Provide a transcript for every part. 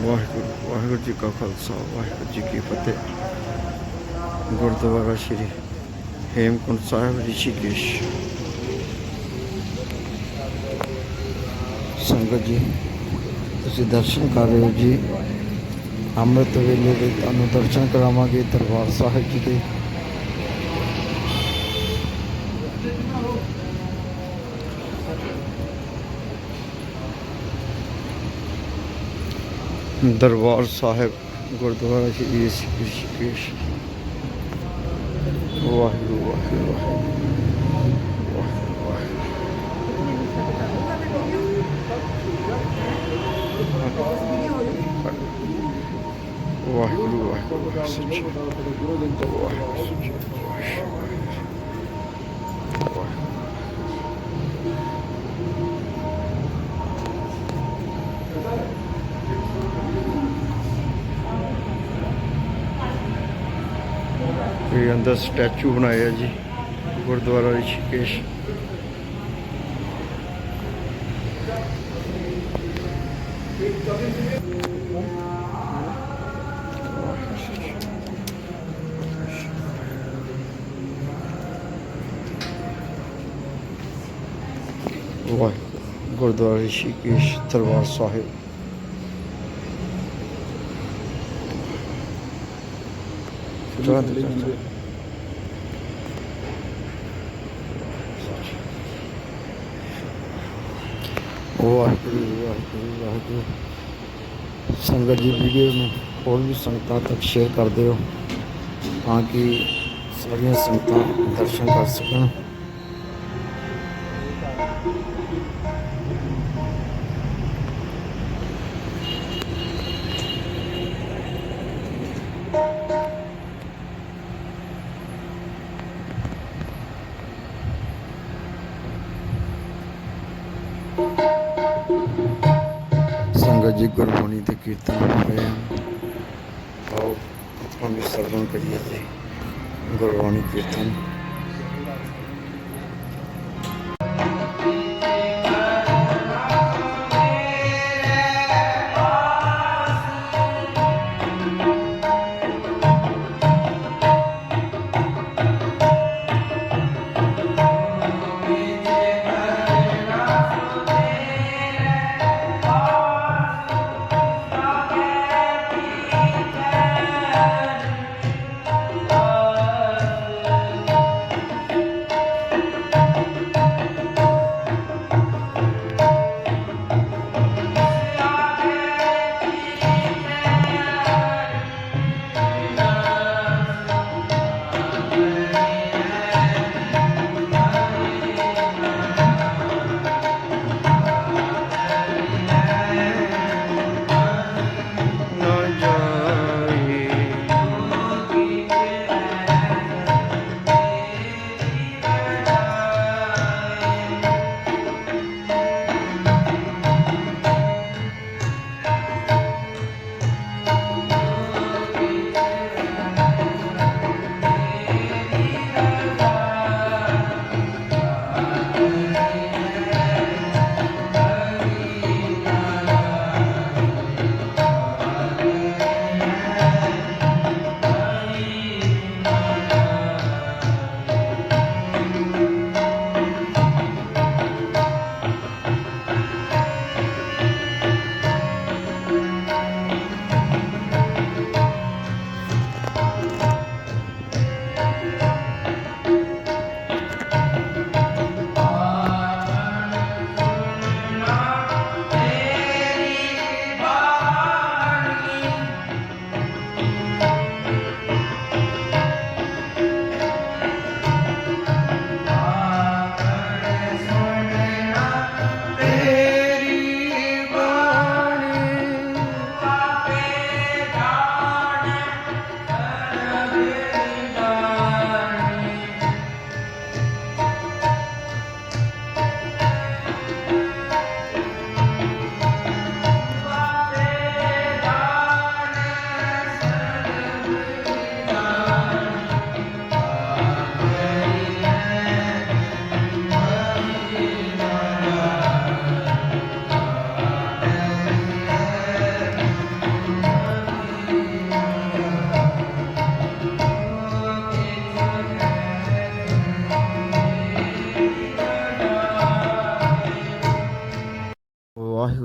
ਵਾਹਿਗੁਰੂ ਵਾਹਿਗੁਰੂ ਜੀ ਕਾ ਖਾਲਸਾ, ਵਾਹਿਗੁਰੂ ਜੀ ਕੀ ਫਤਿਹ। ਗੁਰਦੁਆਰਾ ਸ਼੍ਰੀ ਹੇਮਕੁੰਟ ਸਾਹਿਬ, ਰਿਸ਼ੀਕੇਸ਼। ਸੰਗਤ ਜੀ, ਤੁਸੀਂ ਦਰਸ਼ਨ ਕਰ ਰਹੇ ਹੋ ਜੀ। ਅੰਮ੍ਰਿਤ ਵੇਲੇ ਦੇ ਤੁਹਾਨੂੰ ਦਰਸ਼ਨ ਕਰਾਵਾਂਗੇ ਦਰਬਾਰ ਸਾਹਿਬ ਜੀ ਦੇ। ਦਰਬਾਰ ਸਾਹਿਬ ਗੁਰਦੁਆਰਾ ਸ਼੍ਰੀ ਰਿਸ਼ੀਕੇਸ਼ ਵਾਹਿਗੁਰੂ ਵਾਹਿਗੁਰੂ। ਵਾਹਿਗੁਰੂ ਵਾਹਿਗੁਰੂ ਸੱਚੇ। ਵਾਹਿਗੁਰੂ ਸੱਚੇ। ਇਹ ਅੰਦਰ ਸਟੈਚੂ ਬਣਾਇਆ ਜੀ ਗੁਰਦੁਆਰਾ ਰਿਸ਼ੀਕੇਸ਼। ਵਾਹ ਗੁਰਦੁਆਰਾ ਰਿਸ਼ੀਕੇਸ਼ ਦਰਬਾਰ ਸਾਹਿਬ। ਚਲਾ ਦੇ ਵਾਹਿਗੁਰੂ ਵਾਹਿਗੁਰੂ ਵਾਹਿਗੁਰੂ। ਸੰਗਤ ਜੀ, ਵੀਡੀਓ ਨੂੰ ਹੋਰ ਵੀ ਸੰਗਤਾਂ ਤੱਕ ਸ਼ੇਅਰ ਕਰ ਦਿਓ, ਤਾਂ ਕਿ ਸਾਰੀਆਂ ਸੰਗਤਾਂ ਦਰਸ਼ਨ ਕਰ ਸਕਣ। ਸੰਗਤ ਜੀ ਗੁਰਬਾਣੀ ਦੇ ਕੀਰਤਨ ਹੋ ਰਹੇ ਹਨ। ਆਓ ਆਪਾਂ ਵੀ ਸਰਵਣ ਕਰੀਏ ਗੁਰਬਾਣੀ ਕੀਰਤਨ।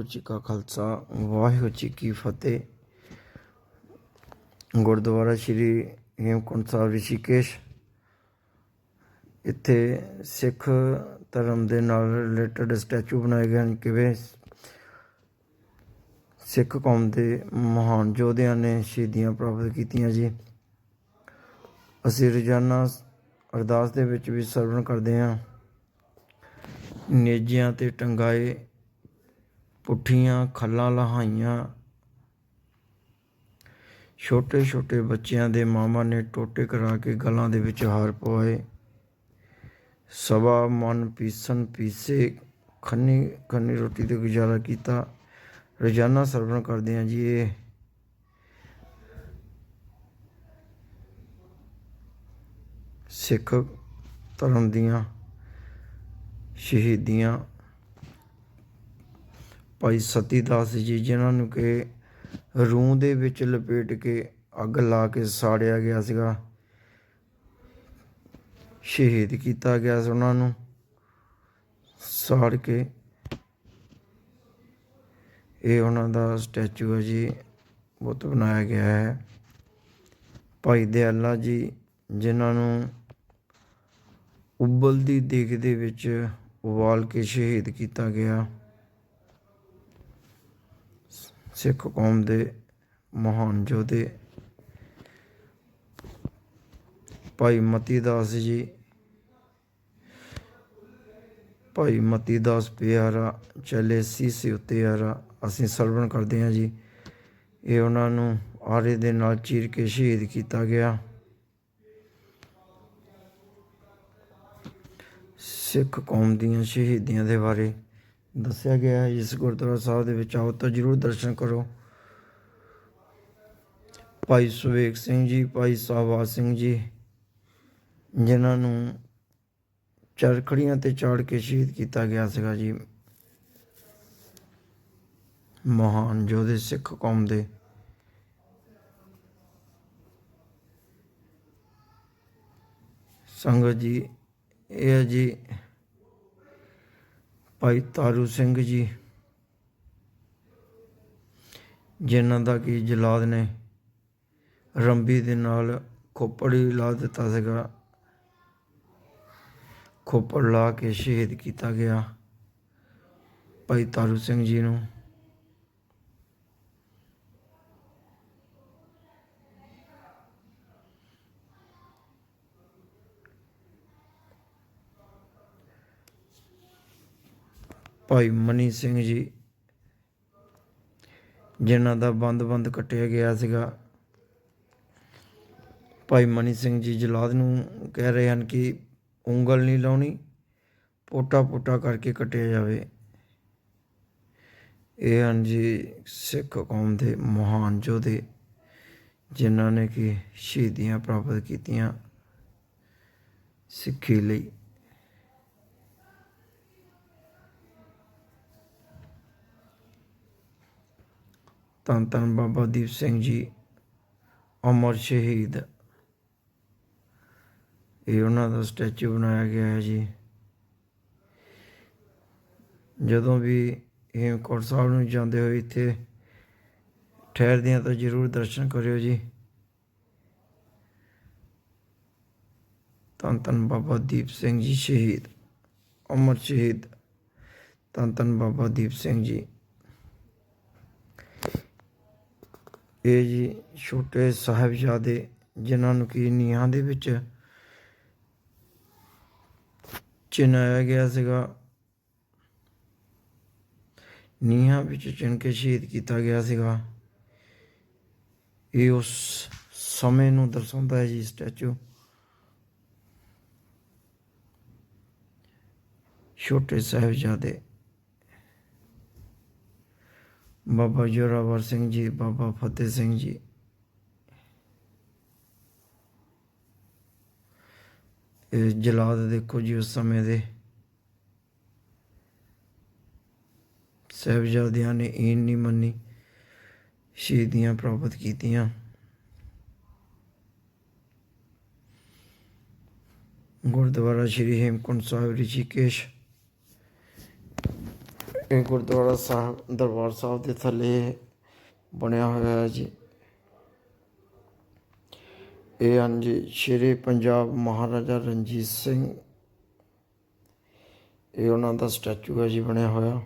ਜੀ ਕਾ ਖਾਲਸਾ, ਵਾਹਿਗੁਰੂ ਜੀ ਕੀ ਫਤਿਹ। ਗੁਰਦੁਆਰਾ ਸ਼੍ਰੀ ਹੇਮਕੁੰਟ ਸਾਹਿਬ ਰਿਸ਼ੀਕੇਸ਼, ਇੱਥੇ ਸਿੱਖ ਧਰਮ ਦੇ ਨਾਲ ਰਿਲੇਟਡ ਸਟੈਚੂ ਬਣਾਏ ਗਏ ਹਨ, ਕਿਵੇਂ ਸਿੱਖ ਕੌਮ ਦੇ ਮਹਾਨ ਯੋਧਿਆਂ ਨੇ ਸ਼ਹੀਦੀਆਂ ਪ੍ਰਾਪਤ ਕੀਤੀਆਂ ਜੀ। ਅਸੀਂ ਰੋਜ਼ਾਨਾ ਅਰਦਾਸ ਦੇ ਵਿੱਚ ਵੀ ਸਰਵਣ ਕਰਦੇ ਹਾਂ। ਨੇਜਿਆਂ ਤੇ ਟੰਗਾਏ ਪੁੱਠੀਆਂ ਖੱਲਾਂ ਲਹਾਈਆਂ। ਛੋਟੇ ਛੋਟੇ ਬੱਚਿਆਂ ਦੇ ਮਾਮਾ ਨੇ ਟੋਟੇ ਕਰਾ ਕੇ ਗਲਾਂ ਦੇ ਵਿੱਚ ਹਾਰ ਪਵਾਏ। ਸਵਾ ਮਨ ਪੀਸਣ ਪੀਸੇ ਖੰਨੀ ਖੰਨੀ ਰੋਟੀ ਤੇ ਗੁਜ਼ਾਰਾ ਕੀਤਾ। ਰੋਜ਼ਾਨਾ ਸਰਵਣ ਕਰਦੇ ਹਾਂ ਜੀ ਇਹ। ਸਿੱਖ ਧਰਮ ਦੀਆਂ ਸ਼ਹੀਦੀਆਂ ਭਾਈ ਸਤੀਦਾਸ ਜੀ, ਜਿਨ੍ਹਾਂ ਨੂੰ ਕਿ ਰੂਹ ਦੇ ਵਿੱਚ ਲਪੇਟ ਕੇ ਅੱਗ ਲਾ ਕੇ ਸਾੜਿਆ ਗਿਆ ਸੀਗਾ। ਸ਼ਹੀਦ ਕੀਤਾ ਗਿਆ ਸੀ ਉਹਨਾਂ ਨੂੰ, ਸਾੜ ਕੇ। ਇਹ ਉਹਨਾਂ ਦਾ ਸਟੈਚੂ ਹੈ ਜੀ, ਬੁੱਤ ਬਣਾਇਆ ਗਿਆ ਹੈ। ਭਾਈ ਦਿਆਲਾ ਜੀ, ਜਿਨ੍ਹਾਂ ਨੂੰ ਉਬਲਦੀ ਦੇਗ ਦੇ ਵਿੱਚ ਉਬਾਲ ਕੇ ਸ਼ਹੀਦ ਕੀਤਾ ਗਿਆ। ਸਿੱਖ ਕੌਮ ਦੇ ਮਹਾਨ ਯੋਧੇ ਭਾਈ ਮਤੀ ਦਾਸ ਜੀ, ਭਾਈ ਮਤੀ ਦਾਸ ਪਿਆਰਾ, ਚਲੇ ਸੀਸੇ ਉੱਤੇ ਆਰਾ ਅਸੀਂ ਸਰਵਣ ਕਰਦੇ ਹਾਂ ਜੀ। ਇਹ ਉਹਨਾਂ ਨੂੰ ਆਰੇ ਦੇ ਨਾਲ ਚੀਰ ਕੇ ਸ਼ਹੀਦ ਕੀਤਾ ਗਿਆ। ਸਿੱਖ ਕੌਮ ਦੀਆਂ ਸ਼ਹੀਦੀਆਂ ਦੇ ਬਾਰੇ ਦੱਸਿਆ ਗਿਆ ਹੈ ਇਸ ਗੁਰਦੁਆਰਾ ਸਾਹਿਬ ਦੇ ਵਿੱਚ ਆਓ ਤਾਂ ਜਰੂਰ ਦਰਸ਼ਨ ਕਰੋ। ਭਾਈ ਸੁਵੇਕ ਸਿੰਘ ਜੀ, ਭਾਈ ਸਾਹਵਾ ਸਿੰਘ ਜੀ, ਜਿਨ੍ਹਾਂ ਨੂੰ ਚਰਖੜੀਆਂ ਤੇ ਚਾੜ ਕੇ ਸ਼ਹੀਦ ਕੀਤਾ ਗਿਆ ਸੀਗਾ ਜੀ। ਮਹਾਨ ਯੋਧੇ ਸਿੱਖ ਕੌਮ ਦੇ। ਸੰਗਤ ਜੀ, ਇਹ ਜੀ ਭਾਈ ਤਾਰੂ ਸਿੰਘ ਜੀ, ਜਿਨ੍ਹਾਂ ਦਾ ਕੀ ਜਲਾਦ ਨੇ ਰੰਬੀ ਦੇ ਨਾਲ ਖੋਪੜ ਹੀ ਲਾ ਦਿੱਤਾ ਸੀਗਾ। ਖੋਪੜ ਲਾ ਕੇ ਸ਼ਹੀਦ ਕੀਤਾ ਗਿਆ ਭਾਈ ਤਾਰੂ ਸਿੰਘ ਜੀ ਨੂੰ। ਭਾਈ ਮਨੀ ਸਿੰਘ ਜੀ, ਜਿਨ੍ਹਾਂ ਦਾ ਬੰਦ-ਬੰਦ ਕੱਟਿਆ ਗਿਆ ਸੀਗਾ। ਭਾਈ ਮਨੀ ਸਿੰਘ ਜੀ ਜਲਾਦ ਨੂੰ ਕਹਿ ਰਹੇ ਹਨ ਕਿ ਉਂਗਲ ਨਹੀਂ ਲਾਉਣੀ, ਪੋਟਾ-ਪੋਟਾ ਕਰਕੇ ਕੱਟਿਆ ਜਾਵੇ। ਇਹ ਹਨ ਜੀ ਸਿੱਖ ਕੌਮ ਦੇ ਮਹਾਨ ਯੋਧੇ, ਜਿਨ੍ਹਾਂ ਨੇ ਕਿ ਸ਼ਹੀਦੀਆਂ ਪ੍ਰਾਪਤ ਕੀਤੀਆਂ ਸਿੱਖੀ ਲਈ। ਧੰਨ ਧੰਨ ਬਾਬਾ ਦੀਪ ਸਿੰਘ ਜੀ ਅਮਰ ਸ਼ਹੀਦ ਇਹ ਉਹਨਾਂ ਦਾ ਸਟੈਚੂ ਬਣਾਇਆ ਗਿਆ ਹੈ ਜੀ ਜਦੋਂ ਵੀ ਹੇਮਕੋਟ ਸਾਹਿਬ ਨੂੰ ਜਾਂਦੇ ਹੋ ਇੱਥੇ ਠਹਿਰਦੇ ਆ ਤਾਂ ਜ਼ਰੂਰ ਦਰਸ਼ਨ ਕਰਿਓ ਜੀ ਧੰਨ ਧੰਨ ਬਾਬਾ ਦੀਪ ਸਿੰਘ ਜੀ ਸ਼ਹੀਦ ਅਮਰ ਸ਼ਹੀਦ ਧੰਨ ਧੰਨ ਬਾਬਾ ਦੀਪ ਸਿੰਘ ਜੀ ਇਹ ਜੀ ਛੋਟੇ ਸਾਹਿਬਜ਼ਾਦੇ ਜਿਨ੍ਹਾਂ ਨੂੰ ਕੀ ਨੀਹਾਂ ਦੇ ਵਿੱਚ ਚਿਨਾਇਆ ਗਿਆ ਸੀਗਾ। ਨੀਹਾਂ ਵਿੱਚ ਚਿਣ ਕੇ ਸ਼ਹੀਦ ਕੀਤਾ ਗਿਆ ਸੀਗਾ। ਇਹ ਉਸ ਸਮੇਂ ਨੂੰ ਦਰਸਾਉਂਦਾ ਹੈ ਜੀ ਸਟੈਚੂ। ਛੋਟੇ ਸਾਹਿਬਜ਼ਾਦੇ ਬਾਬਾ ਜੋਰਾਵਰ ਸਿੰਘ ਜੀ ਬਾਬਾ ਫਤਿਹ ਸਿੰਘ ਜੀ ਇਹ ਜਲਾਦ ਦੇਖੋ ਜੀ ਉਸ ਸਮੇਂ ਦੇ। ਸਾਹਿਬਜ਼ਾਦਿਆਂ ਨੇ ਈਨ ਨਹੀਂ ਮੰਨੀ, ਸ਼ਹੀਦੀਆਂ ਪ੍ਰਾਪਤ ਕੀਤੀਆਂ। ਗੁਰਦੁਆਰਾ ਸ਼੍ਰੀ ਹੇਮਕੁੰਟ ਸਾਹਿਬ, ਰਿਸ਼ੀਕੇਸ਼ ਇਹ ਗੁਰਦੁਆਰਾ ਸਾਹਿਬ, ਦਰਬਾਰ ਸਾਹਿਬ ਦੇ ਥੱਲੇ ਬਣਿਆ ਹੋਇਆ ਹੈ ਜੀ। ਇਹ ਹਨ ਜੀ ਸ਼ੇਰੇ ਪੰਜਾਬ ਮਹਾਰਾਜਾ ਰਣਜੀਤ ਸਿੰਘ, ਇਹ ਉਹਨਾਂ ਦਾ ਸਟੈਚੂ ਹੈ ਜੀ, ਬਣਿਆ ਹੋਇਆ।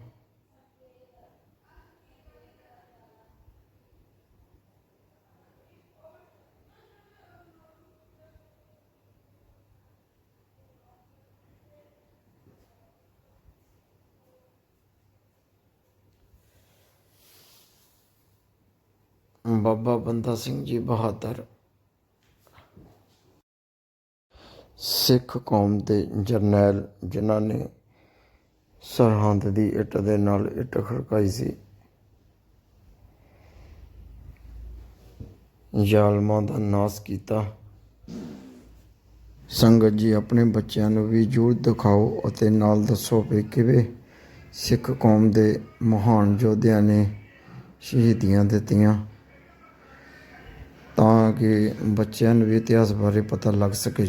ਬਾਬਾ ਬੰਦਾ ਸਿੰਘ ਜੀ ਬਹਾਦਰ। ਸਿੱਖ ਕੌਮ ਦੇ ਜਰਨੈਲ ਜਿਨ੍ਹਾਂ ਨੇ ਸਰਹੰਦ ਦੀ ਇੱਟ ਦੇ ਨਾਲ ਇੱਟ ਖੜਕਾਈ ਸੀ। ਜ਼ਾਲਮਾਂ ਦਾ ਨਾਸ ਕੀਤਾ। ਸੰਗਤ ਜੀ ਆਪਣੇ ਬੱਚਿਆਂ ਨੂੰ ਵੀ ਜ਼ਰੂਰ ਦਿਖਾਓ ਅਤੇ ਨਾਲ ਦੱਸੋ ਵੀ ਕਿਵੇਂ ਸਿੱਖ ਕੌਮ ਦੇ ਮਹਾਨ ਯੋਧਿਆਂ ਨੇ ਸ਼ਹੀਦੀਆਂ ਦਿੱਤੀਆਂ। ਤਾਂ ਕਿ ਬੱਚਿਆਂ ਨੂੰ ਵੀ ਇਤਿਹਾਸ ਬਾਰੇ ਪਤਾ ਲੱਗ ਸਕੇ।